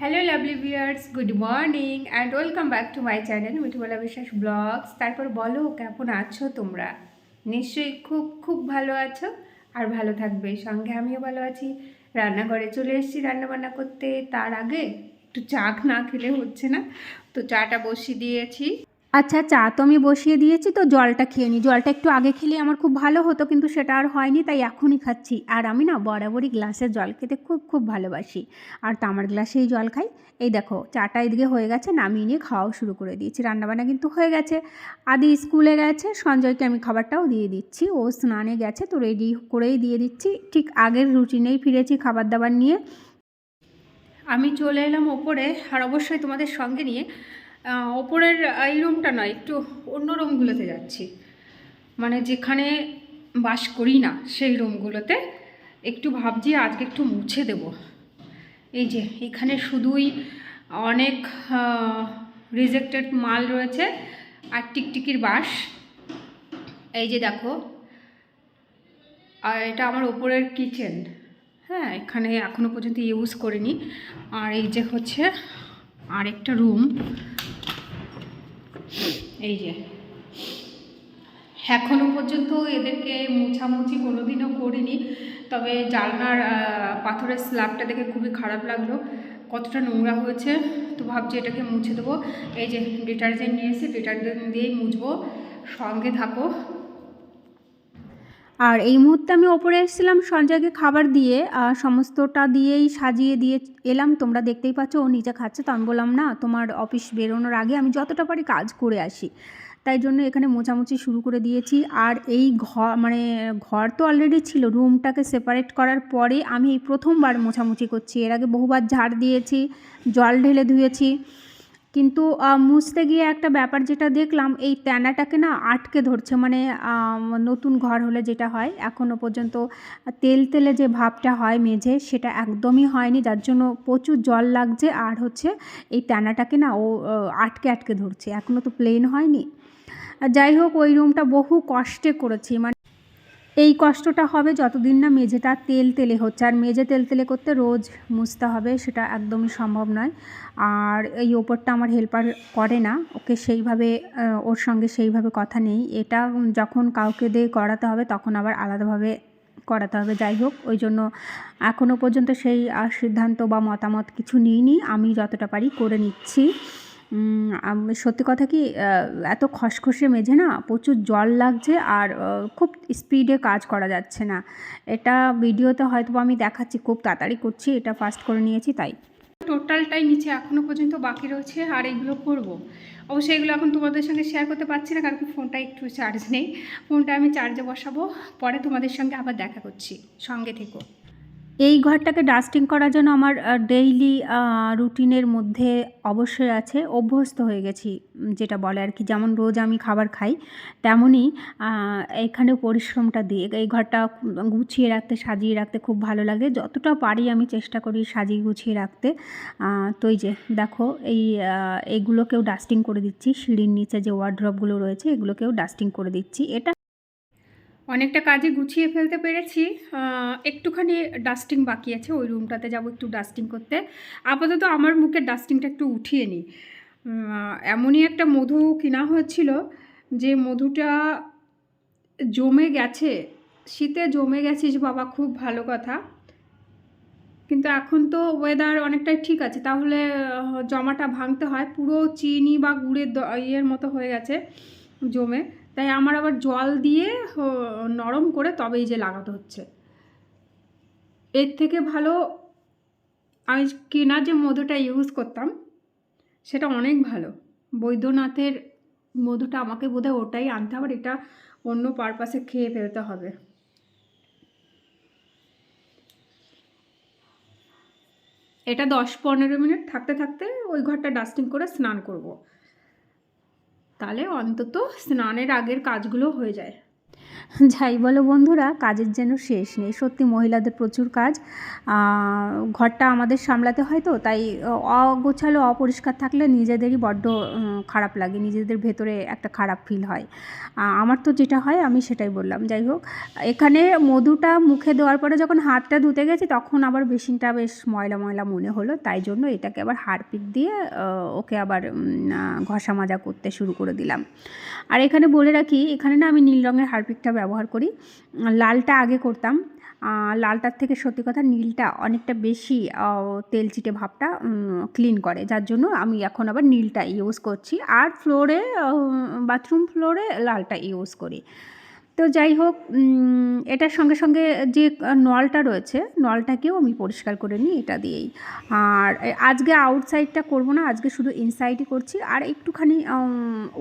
Hello lovely viewers good morning and welcome back to my channel Mithubala Biswas blogs তারপর বলো, কেমন আছো তোমরা? নিশ্চয়ই খুব খুব ভালো আছো আর ভালো থাকবে। সঙ্গে আমিও ভালো আছি। রান্নাঘরে চলে এসেছি রান্নাবান্না করতে। তার আগে একটু চা না খেলে হচ্ছে না। তো চাটা বসিয়ে দিয়েছি। আচ্ছা চা তো আমি বসিয়ে দিয়েছি, তো জলটা খেয়ে নিই জলটা একটু আগে খেলে আমার খুব ভালো হতো, কিন্তু সেটা আর হয়নি, তাই এখনই খাচ্ছি। আর আমি না বরাবরই গ্লাসের জল খেতে খুব খুব ভালোবাসি। আর তামার গ্লাসেই জল খাই। এই দেখো, চাটা এদিকে হয়ে গেছে, নামিয়ে নিয়ে খাওয়াও শুরু করে দিয়েছি। রান্নাবান্না কিন্তু হয়ে গেছে। আদি স্কুলে গেছে, সঞ্জয়কে আমি খাবারটাও দিয়ে দিচ্ছি। ও স্নানে গেছে, তো রেডি করেই দিয়ে দিচ্ছি। ঠিক আগের রুটিনেই ফিরেছি খাবার দাবার নিয়ে। আমি চলে এলাম ওপরে, আর অবশ্যই তোমাদের সঙ্গে নিয়ে ওপরের এই রুমটা নয়, একটু অন্য রুমগুলোতে যাচ্ছি। মানে যেখানে বাস করি না, সেই রুমগুলোতে একটু ভাবছি আজকে একটু মুছে দেব। এই যে, এখানে শুধুই অনেক রিজেক্টেড মাল রয়েছে আর টিকটিকির বাস। এই যে দেখো, আর এটা আমার ওপরের কিচেন হ্যাঁ এখানে এখনও পর্যন্ত ইউজ করিনি। আর এই যে হচ্ছে আরেকটা রুম এই যে। এখনও পর্যন্ত এদেরকে মোছামুছি কোনোদিনও করিনি, তবে জালনার পাথরের স্ল্যাবটা দেখে খুবই খারাপ লাগল। কতটা নোংরা হয়েছে, তো ভাবছি এটাকে মুছে দেবো। এই যে ডিটারজেন্ট নিয়ে এসে ডিটারজেন্ট দিয়েই মুছবো। সঙ্গে থাকো। আর এই মুহূর্তে আমি ওপরে এসেছিলাম সঞ্জয়কে খাবার দিয়ে সমস্তটা দিয়েই সাজিয়ে দিয়ে এলাম। তোমরা দেখতেই পাচ্ছ ও নিচে খাচ্ছে। তো আমি বললাম, না, তোমার অফিস বেরোনোর আগে আমি যতটা পারি কাজ করে আসি। তাই জন্য এখানে মোছামুছি শুরু করে দিয়েছি। আর এই ঘর মানে ঘর তো অলরেডি ছিল। রুমটাকে সেপারেট করার পরে আমি এই প্রথমবার মোছামুছি করছি। এর আগে বহুবার ঝাড় দিয়েছি, জল ঢেলে ধুয়েছি। কিন্তু মুছতে গিয়ে একটা ব্যাপার যেটা দেখলাম, এই তেনাটাকে না আটকে ধরছে। মানে নতুন ঘর হলে যেটা হয় এখনও পর্যন্ত তেল তেলে যে ভাবটা হয় মেঝে, সেটা একদমই হয়নি। যার জন্য প্রচুর জল লাগছে। আর হচ্ছে, এই তেনাটাকে না ও আটকে আটকে ধরছে। এখনও তো প্লেন হয়নি। যাই হোক, ওই রুমটা বহু কষ্টে করেছি। মানে এই কষ্টটা হবে যতদিন না মেঝেটা তেল তেলে হচ্ছে। আর মেঝে তেল তেলে করতে রোজ মুছতে হবে, সেটা একদমই সম্ভব নয়। আর এই ওপরটা আমার হেল্পার করে না, ওকে সেইভাবে ওর সঙ্গে সেইভাবে কথা নেই। এটা যখন কাউকে দিয়ে করাতে হবে, তখন আবার আলাদাভাবে করাতে হবে। যাই হোক, ওই জন্য এখনও পর্যন্ত সেই সিদ্ধান্ত বা মতামত কিছু নিইনি। আমি যতটা পারি করে নিচ্ছি। সত্যি কথা কি এত খসখসে মেঝে না, প্রচুর জল লাগছে আর খুব স্পিডে কাজ করা যাচ্ছে না। এটা ভিডিওতে হয়তো আমি দেখাচ্ছি, খুব তাড়াতাড়ি করছি, এটা ফাস্ট করে নিয়েছি, তাই। টোটালটাই নিচে এখনও পর্যন্ত বাকি রয়েছে আর এগুলো করব। অবশ্যই এগুলো এখন তোমাদের সঙ্গে শেয়ার করতে পারছি না, কারণ ফোনটা একটু চার্জ নেই। ফোনটা আমি চার্জে বসাবো, পরে তোমাদের সঙ্গে আবার দেখা করছি। সঙ্গে থেকো। এই ঘরটাকে ডাস্টিং করার জন্য আমার ডেইলি রুটিনের মধ্যে অবশ্যই আছে। অভ্যস্ত হয়ে গেছি যেটা বলে আর কি। যেমন রোজ আমি খাবার খাই, তেমনই এখানে পরিশ্রমটা দিয়ে, এই ঘরটা গুছিয়ে রাখতে, সাজিয়ে রাখতে খুব ভালো লাগে। যতটা পারি আমি চেষ্টা করি সাজিয়ে গুছিয়ে রাখতে। তো এই যে, দেখো, এই এগুলোকেও ডাস্টিং করে দিচ্ছি। সিঁড়ির নিচে যে ওয়ার্ড্রপগুলো রয়েছে, এগুলোকেও ডাস্টিং করে দিচ্ছি। এটা অনেকটা কাজে গুছিয়ে ফেলতে পেরেছি। একটুখানি ডাস্টিং বাকি আছে, ওই রুমটাতে যাব একটু ডাস্টিং করতে। আপাতত আমার মুখের ডাস্টিংটা একটু উঠিয়ে নিই। এমনই একটা মধু কিনা হয়েছিল যে মধুটা জমে গেছে, শীতে জমে গেছিস বাবা, খুব ভালো কথা। কিন্তু এখন তো ওয়েদার অনেকটাই ঠিক আছে, তাহলে জমাটা ভাঙতে হয়। পুরো চিনি বা গুড়ের ইয়ের মতো হয়ে গেছে। জমে। তাই আমার আবার জল দিয়ে নরম করে তবেই যে লাগাতে হচ্ছে। এর থেকে ভালো আমি কেনা যে মধুটা ইউজ করতাম, সেটা অনেক ভালো। বৈদ্যনাথের মধুটা আমাকে বোধহয় ওটাই আনতে হবে এটা অন্য পারপাসে খেয়ে ফেলতে হবে। এটা দশ পনেরো মিনিট থাকতে থাকতে ওই ঘরটা ডাস্টিং করে স্নান করব। তাহলে অন্তত স্নানের আগের কাজগুলো হয়ে যায়। যাই বলো বন্ধুরা, কাজের যেন শেষ নেই। সত্যি মহিলাদের প্রচুর কাজ। ঘরটা আমাদের সামলাতে হয় তো, তাই অগোছালো, অপরিষ্কার থাকলে নিজেদেরই বড্ড খারাপ লাগে। নিজেদের ভেতরে একটা খারাপ ফিল হয়। আমার তো যেটা হয়, আমি সেটাই বললাম। যাই হোক, এখানে মধুটা মুখে দেওয়ার পরে যখন হাতটা ধুতে গেছি, তখন আবার বেসিনটা বেশ ময়লা ময়লা মনে হলো। তাই জন্য এটাকে আবার হারপিক দিয়ে ওকে আবার ঘষা মাজা করতে শুরু করে দিলাম। আর এখানে বলে রাখি, এখানে না আমি নীল রঙের হারপিকটা ব্যবহার করি। লালটা আগে করতাম। লালটার থেকে সত্যি কথা নীলটা অনেকটা বেশি তেল চিটে ভাবটা ক্লিন করে। যার জন্য আমি এখন আবার নীলটা ইউজ করছি। আর ফ্লোরে বাথরুম ফ্লোরে লালটা ইউজ করি। তো যাই হোক এটার সঙ্গে সঙ্গে যে নলটা রয়েছে, নলটাকেও আমি পরিষ্কার করে নিই এটা দিয়েই। আর আজকে আউটসাইডটা করব না, আজকে শুধু ইনসাইডই করছি। আর একটুখানি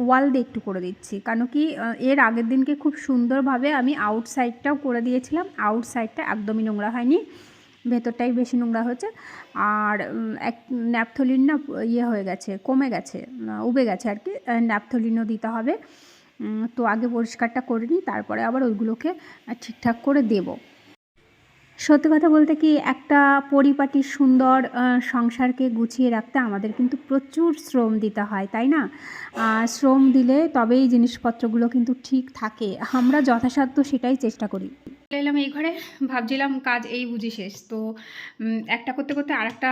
ওয়াল দিয়ে একটু করে দিচ্ছি। কারণ কি এর আগের দিনকে খুব সুন্দরভাবে আমি আউটসাইডটাও করে দিয়েছিলাম। আউটসাইডটা একদমই নোংরা হয়নি, ভেতরটাই বেশি নোংরা হয়েছে। আর এক ন্যাপথলিন না ইয়ে হয়ে গেছে, কমে গেছে উবে গেছে আর কি ন্যাপথলিনও দিতে হবে। তো আগে পরিষ্কারটা করে নিই, তারপরে আবার ওইগুলোকে ঠিকঠাক করে দেবো। সত্যি কথা বলতে কি, একটা পরিপাটি সুন্দর সংসারকে গুছিয়ে রাখতে আমাদের কিন্তু প্রচুর শ্রম দিতে হয়, তাই না? শ্রম দিলে তবেই জিনিসপত্রগুলো কিন্তু ঠিক থাকে। আমরা যথাসাধ্য সেটাই চেষ্টা করি। এলাম এই ঘরে, ভাবছিলাম কাজ এই বুঝি শেষ, তো একটা করতে করতে আরেকটা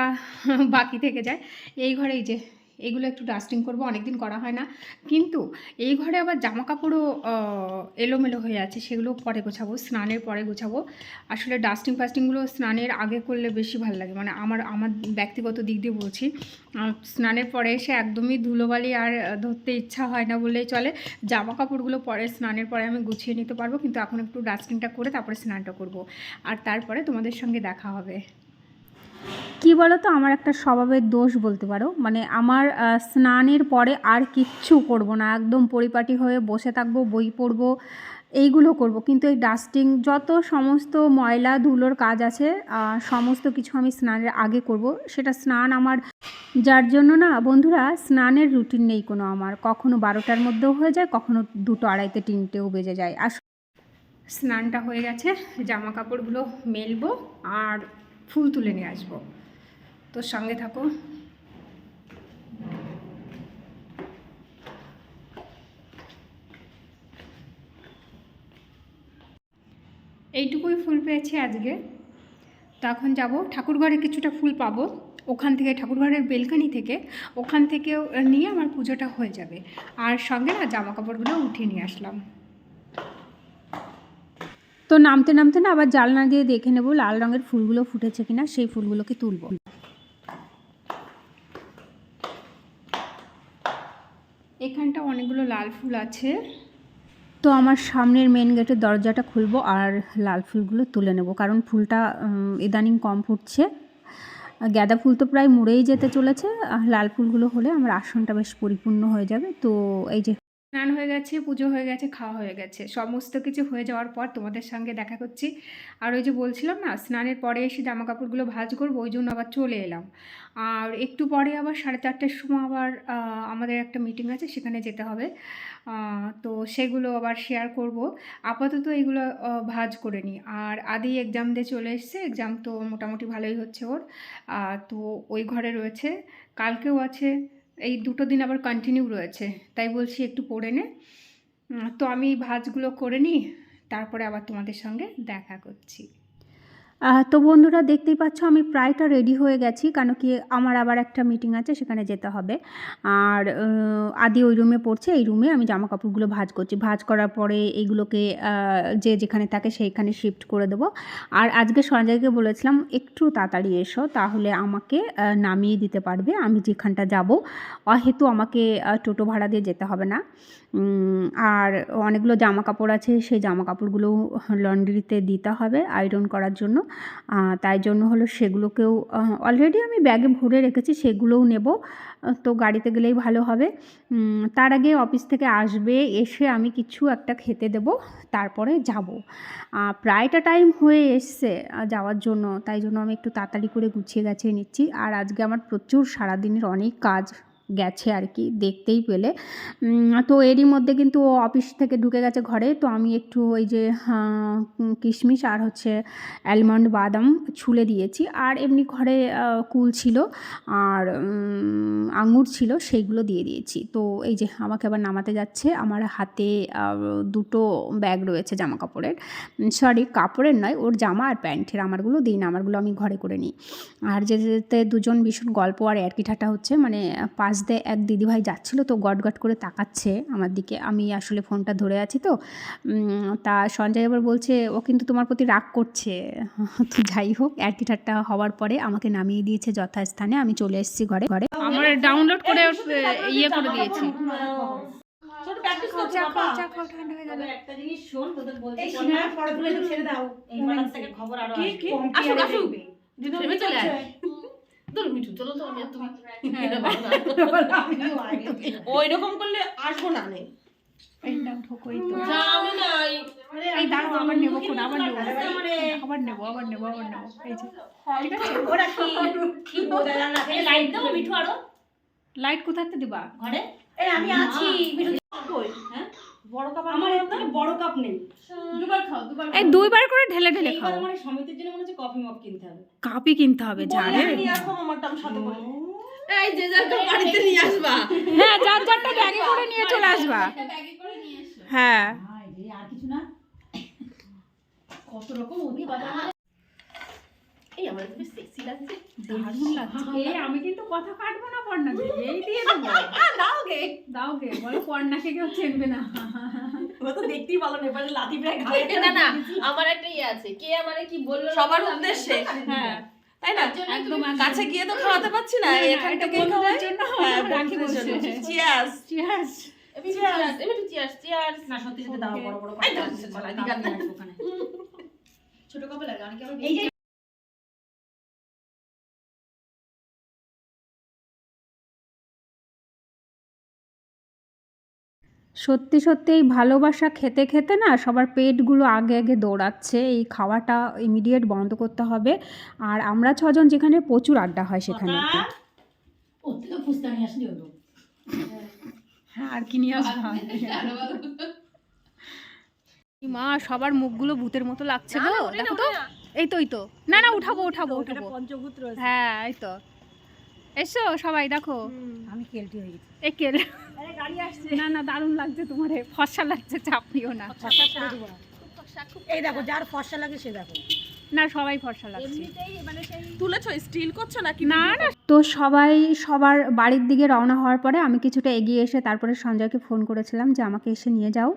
বাকি থেকে যায়। এই ঘরেই যে এগুলো একটু ডাস্টিং করব, অনেকদিন করা হয় না। কিন্তু এই ঘরে আবার জামা কাপড়ও এলোমেলো হয়ে আছে, সেগুলো পরে গোছাবো, স্নানের পরে গোছাবো। আসলে ডাস্টিং ফাস্টিংগুলো স্নানের আগে করলে বেশি ভালো লাগে। মানে আমার আমার ব্যক্তিগত দিক দিয়ে বলছি স্নানের পরে এসে একদমই ধুলোবালি আর ধরতে ইচ্ছা হয় না বললেই চলে। জামা কাপড়গুলো পরে, স্নানের পরে আমি গুছিয়ে নিতে পারব, কিন্তু এখন একটু ডাস্টিংটা করে তারপরে স্নানটা করব। আর তারপরে তোমাদের সঙ্গে দেখা হবে। কি বলো তো আমার একটা স্বভাবের দোষ বলতে পারো। মানে আমার স্নানের পরে আর কিচ্ছু করব না। একদম পরিপাটি হয়ে বসে থাকব, বই পড়ব, এইগুলো করব। কিন্তু এই ডাস্টিং যত সমস্ত ময়লা ধুলোর কাজ আছে সমস্ত কিছু আমি স্নানের আগে করব। সেটা স্নান আমার, যার জন্য না, বন্ধুরা, স্নানের রুটিন নেই কোনো আমার। কখনো বারোটার মধ্যেও হয়ে যায়, কখনো দুটো আড়াইতে, তিনটেও বেজে যায়। আর স্নানটা হয়ে গেছে জামা কাপড়গুলো মেলবো। আর ফুল তুলে নিয়ে আসব। তোর সঙ্গে থাকো। এইটুকুই ফুল পেয়েছি আজকে। তো এখন যাব। ঠাকুরঘরে কিছুটা ফুল পাবো। ওখান থেকে, ঠাকুরঘরের বেলকানি থেকে, ওখান থেকেও নিয়ে আমার পুজোটা হয়ে যাবে। আর সঙ্গে না জামা কাপড়গুলো উঠিয়ে নিয়ে আসলাম। তো নামতে নামতে না আবার জালনা দিয়ে দেখে নেব লাল রঙের ফুলগুলো ফুটেছে কিনা, সেই ফুলগুলোকে তুলব। এখানটা অনেকগুলো লাল ফুল আছে। তো আমার সামনের মেন গেটের দরজাটা খুলবো আর লাল ফুলগুলো তুলে নেব, কারণ ফুলটা ইদানিং কম ফুটছে। গাঁদা ফুল তো প্রায় মুড়েই যেতে চলেছে, আর লাল ফুলগুলো হলে আমার আসনটা বেশ পরিপূর্ণ হয়ে যাবে। তো এই যে স্নান হয়ে গেছে, পুজো হয়ে গেছে, খাওয়া হয়ে গেছে। সমস্ত কিছু হয়ে যাওয়ার পর তোমাদের সঙ্গে দেখা করছি। আর ওই যে বলছিলাম না, স্নানের পরে এসে জামা কাপড়গুলো ভাজ করব, ওই জন্য আবার চলে এলাম। আর একটু পরে আবার সাড়ে চারটের সময় আবার আমাদের একটা মিটিং আছে, সেখানে যেতে হবে। তো সেগুলো আবার শেয়ার করব। আপাতত এগুলো ভাঁজ করে নিই। আর আদি এক্সাম দিয়ে চলে এসছে এক্সাম তো মোটামুটি ভালোই হচ্ছে ওর। তো ওই ঘরে রয়েছে, কালকেও আছে। এই দুটো দিন আবার কন্টিনিউ রয়েছে, তাই বলছি একটু পড়ে নে। তো আমি ভাজগুলো করে নিই, তারপরে আবার তোমাদের সঙ্গে দেখা করছি। তো বন্ধুরা দেখতেই পাচ্ছ, আমি প্রায়টা রেডি হয়ে গেছি কারণ কি আমার আবার একটা মিটিং আছে, সেখানে যেতে হবে। আর আদি ওই রুমে পড়ছে, এই রুমে আমি জামা কাপড়গুলো ভাজ করছি। ভাজ করার পরে এইগুলোকে যে যেখানে থাকে সেইখানে শিফট করে দেবো। আর আজকে সঞ্জয়কে বলেছিলাম, একটু তাড়াতাড়ি এসো, তাহলে আমাকে নামিয়ে দিতে পারবে, আমি যেখানটা যাব, অহেতু আমাকে টোটো ভাড়া দিয়ে যেতে হবে না। আর অনেকগুলো জামা কাপড় আছে, সেই জামা কাপড়গুলো লন্ড্রিতে দিতে হবে আয়রন করার জন্য। তাই জন্য হলো সেগুলোকেও অলরেডি আমি ব্যাগে ভরে রেখেছি, সেগুলোও নেব। তো গাড়িতে গেলেই ভালো হবে। তার আগে অফিস থেকে আসবে, এসে আমি কিছু একটা খেতে দেব, তারপরে যাব। প্রায়টা টাইম হয়ে এসছে যাওয়ার জন্য। তাই জন্য আমি একটু তাড়াতাড়ি করে গুছিয়ে গাছিয়ে নিচ্ছি। আর আজকে আমার প্রচুর সারাদিনের অনেক কাজ। গেছে আর কি, দেখতেই পেলে। তো এরই মধ্যে কিন্তু ও অফিস থেকে ঢুকে গেছে ঘরে। তো আমি একটু ওই যে কিশমিশ আর হচ্ছে অ্যালমন্ড বাদাম ছুলে দিয়েছি। আর এমনি ঘরে কুল ছিল আর আঙুর ছিল সেইগুলো দিয়ে দিয়েছি। তো এই যে, আমাকে আবার নামাতে যাচ্ছে। আমার হাতে দুটো ব্যাগ রয়েছে জামা কাপড়ের সরি কাপড়ের নয়, ওর জামা আর প্যান্টের আমারগুলো। দিই না আমারগুলো আমি ঘরে করে নিই। আর যেতে যেতে দুজন ভীষণ গল্প আর এরকি ঠাটা হচ্ছে। মানে পাশ দিয়ে এক দিদিভাই যাচ্ছিল তো গট গট করে তাকাচ্ছে আমার দিকে। আমি আসলে ফোনটা ধরে আছি তো। তা সঞ্জয় আবার বলছে ও কিন্তু তোমার প্রতি রাগ করছে। তো যাই হোক ঠাট্টা হওয়ার পরে আমাকে নামিয়ে দিয়েছে যথাস্থানে। আমি চলে এসেছি ঘরে। ঘরে আমার ডাউনলোড করে ইয়ে করে দিয়েছি। ছোট প্র্যাকটিস করছি বাবা। তবে একটা জিনিস শোন তোদের বলছি এই কন্যা, সিনেমার পরে ছেড়ে দাও। এই পাড়ার খবর আরও কি কি? আসুক, আসুক। দিদি চলে আয়। ধরো মিঠু, চলো তো, আমি আর তুমি। ওই রকম করলে আসব না লাইট দাও, মিঠু আরও। কোথাতে দিবা? ঘরে? আমি আছি হ্যাঁ? বড় কাপ আমার আমার এর থেকে বড় কাপ নেই। দুবার খাও, দুবার এই দুইবার করে ঢেলে ঢেলে খাও। আমার সমিতির জন্য মনে হচ্ছে কফি মগ কিনতে হবে। কাপই কিনতে হবে জানে নিয়ে আসব, আমারটা আমি সাথে করে এই যে যার বাড়িতে নিয়ে আসবা। হ্যাঁ যার যারটা ব্যাগে করে নিয়ে চলে আসবা। হ্যাঁ। আর কিছু না? কত রকম এই আমার বেশ সেক্সি লাগছে। দারুণ লাগছে। এই আমি কিন্তু কথা কাটবো না পর্ণাকে এই দিয়ে দেবো। দাও গে। দাও গে বলো পর্ণাকে কেউ চেনবে না। ও তো দেখতেই ভালো লাথি প্রায় ঘাড়ে না না আমার একটা ইয়ে আছে। কে আমারে কি বলল সবার উদ্দেশ্যে। হ্যাঁ তাই না? একদম কাছে গিয়ে তো খাওয়াতে পারছি না এখান এটা থেকে বন্ধুদের জন্য হ্যাঁ রাখি বন্ধুদের বলছে চিয়ার্স চিয়ার্স এমনি cheers, এমনি cheers, cheers। না সত্যি সত্যি দাও বড় বড় ছোট কাপে লাগে অনেকে এই সত্যি সত্যি এই ভালোবাসা খেতে খেতে না সবার পেটগুলো আগে আগে দৌড়াচ্ছে এই খাওয়াটা ইমিডিয়েট বন্ধ করতে হবে। আর আমরা ছজন যেখানে প্রচুর আড্ডা হয় সেখানে। হ্যাঁ আর কি নিয়ে আসব? মা সবার মুখগুলো ভূতের মতো লাগছে গো। দেখো তো। এই তো এই তো। না না উঠাবো উঠাবো উঠাবো। হ্যাঁ এই তো। এসো সবাই দেখো। আমি কেলটি হয়ে গেছি। এ কেল আরে গাড়ি আসছে। না না দারুণ লাগছে তোমার ফসা লাগছে চাপ নিও না। ফর্সা করে দেবো এই দেখো যার ফর্সা লাগে সে দেখো। না সবাই ফসা লাগছে। তুলেছো স্টিল করছ নাকি না না। তো সবাই সবার বাড়ির দিকে রওনা হওয়ার পরে আমি কিছুটা এগিয়ে এসে তারপরে সঞ্জয়কে ফোন করেছিলাম যে আমাকে এসে নিয়ে যাও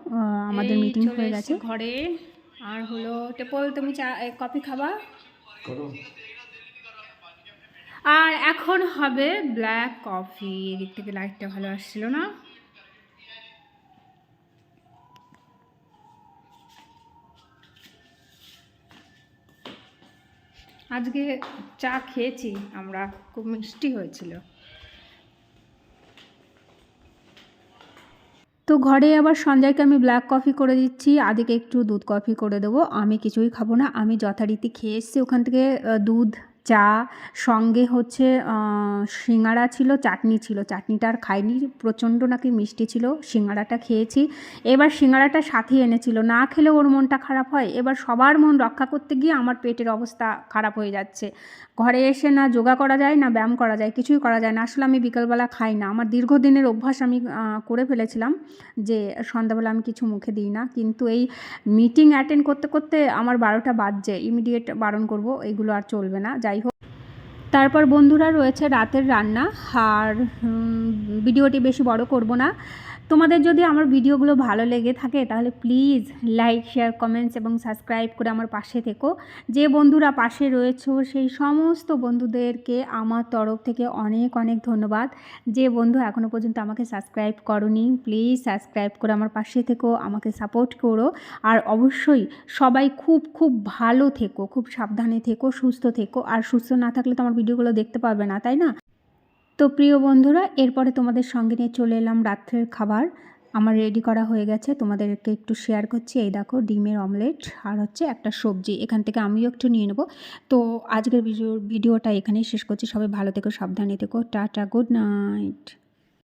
আমাদের মিটিং হয়ে গেছে। ঘরে। আর হলো টেপল তুমি চা কফি খাবা? আর এখন হবে ব্ল্যাক কফি এদিক থেকে লাইটটা ভালো আসছিল না। আজকে চা খেয়েছি, আমরা খুব মিষ্টি হয়েছিল। তো ঘরে আবার সঞ্জয়কে আমি ব্ল্যাক কফি করে দিচ্ছি, আদিকে একটু দুধ কফি করে দেবো। আমি কিছুই খাব না, আমি যথারীতি খেয়ে এসেছি। ওখান থেকে দুধ চা, সঙ্গে হচ্ছে সিঙাড়া ছিল, চাটনি ছিল। চাটনিটা আর খাইনি, প্রচণ্ড নাকি মিষ্টি ছিল সিঙাড়াটা খেয়েছি। এবার সিঙাড়াটা সাথে এনেছিল। না খেলে ওর মনটা খারাপ হয়। এবার সবার মন রক্ষা করতে গিয়ে আমার পেটের অবস্থা খারাপ হয়ে যাচ্ছে। ঘরে এসে না যোগা করা যায়, না ব্যায়াম করা যায়, কিছুই করা যায় না। আসলে আমি বিকালবেলা খাই না। আমার দীর্ঘদিনের অভ্যাস আমি করে ফেলেছিলাম যে সন্ধ্যাবেলা আমি কিছু মুখে দিই না। কিন্তু এই মিটিং অ্যাটেন্ড করতে করতে আমার বারোটা বাজছে। ইমিডিয়েট বারণ করব, এগুলো আর চলবে না। যাই হোক। তারপর বন্ধুরা রয়েছে রাতের রান্না। আর ভিডিওটি বেশি বড় করব না। তোমাদের যদি আমার ভিডিওগুলো ভালো লেগে থাকে, তাহলে প্লিজ লাইক শেয়ার কমেন্টস এবং সাবস্ক্রাইব করে আমার পাশে থেকো। যে বন্ধুরা পাশে রয়েছো, সেই সমস্ত বন্ধুদেরকে আমার তরফ থেকে অনেক অনেক ধন্যবাদ। যে বন্ধু এখনও পর্যন্ত আমাকে সাবস্ক্রাইব করনি প্লিজ সাবস্ক্রাইব করে আমার পাশে থেকো, আমাকে সাপোর্ট করো। আর অবশ্যই সবাই খুব খুব ভালো থেকো, খুব সাবধানে থেকো, সুস্থ থেকো। আর সুস্থ না থাকলে তো আমার ভিডিওগুলো দেখতে পারবে না, তাই না? তো প্রিয় বন্ধুরা, এরপরে তোমাদের সঙ্গে নিয়ে চলে এলাম রাত্রের খাবার। আমার রেডি করা হয়ে গেছে। তোমাদেরকে একটু শেয়ার করছি। এই দেখো, ডিমের অমলেট আর হচ্ছে একটা সবজি। এখান থেকে আমিও একটু নিয়ে নেব। তো আজকের ভিডিও, ভিডিওটা এখানেই শেষ করছি। সবাই ভালো থেকো, সাবধানে থেকো। Tata good night